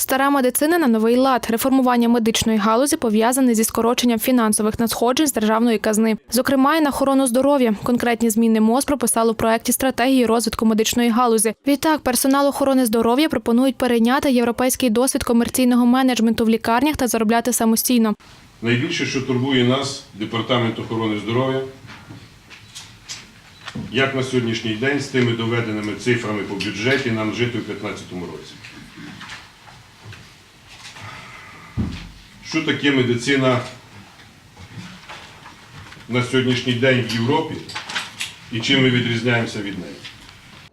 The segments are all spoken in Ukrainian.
Стара медицина на новий лад. Реформування медичної галузі пов'язане зі скороченням фінансових надходжень з державної казни. Зокрема, і на охорону здоров'я. Конкретні зміни МОЗ прописали у проекті стратегії розвитку медичної галузі. Відтак, персонал охорони здоров'я пропонують перейняти європейський досвід комерційного менеджменту в лікарнях та заробляти самостійно. Найбільше, що турбує нас, Департамент охорони здоров'я, як на сьогоднішній день з тими доведеними цифрами по бюджеті нам жити у 2015 році. Що таке медицина на сьогоднішній день в Європі і чим ми відрізняємося від неї?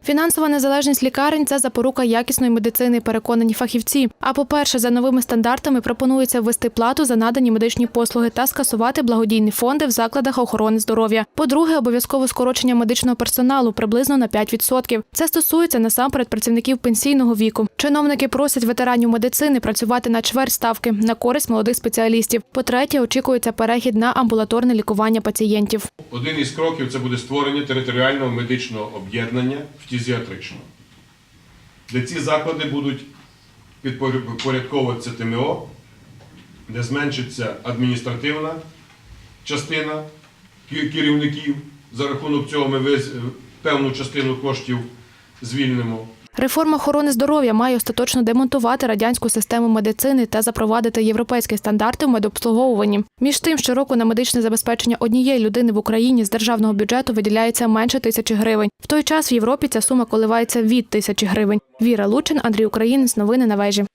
Фінансова незалежність лікарень це запорука якісної медицини, переконані фахівці. А по-перше, за новими стандартами пропонується ввести плату за надані медичні послуги та скасувати благодійні фонди в закладах охорони здоров'я. По-друге, обов'язкове скорочення медичного персоналу приблизно на 5%. Це стосується насамперед працівників пенсійного віку. Чиновники просять ветеранів медицини працювати на чверть ставки на користь молодих спеціалістів. По-третє, очікується перехід на амбулаторне лікування пацієнтів. Один із кроків це буде створення територіального медичного об'єднання фтізіатричного, де ці заклади будуть підпорядковуватися ТМО, де зменшиться адміністративна частина керівників. За рахунок цього ми певну частину коштів звільнимо. Реформа охорони здоров'я має остаточно демонтувати радянську систему медицини та запровадити європейські стандарти в медобслуговуванні. Між тим, щороку на медичне забезпечення однієї людини в Україні з державного бюджету виділяється менше тисячі гривень. В той час в Європі ця сума коливається від тисячі гривень. Віра Лучин, Андрій Українець. Новини на вежі.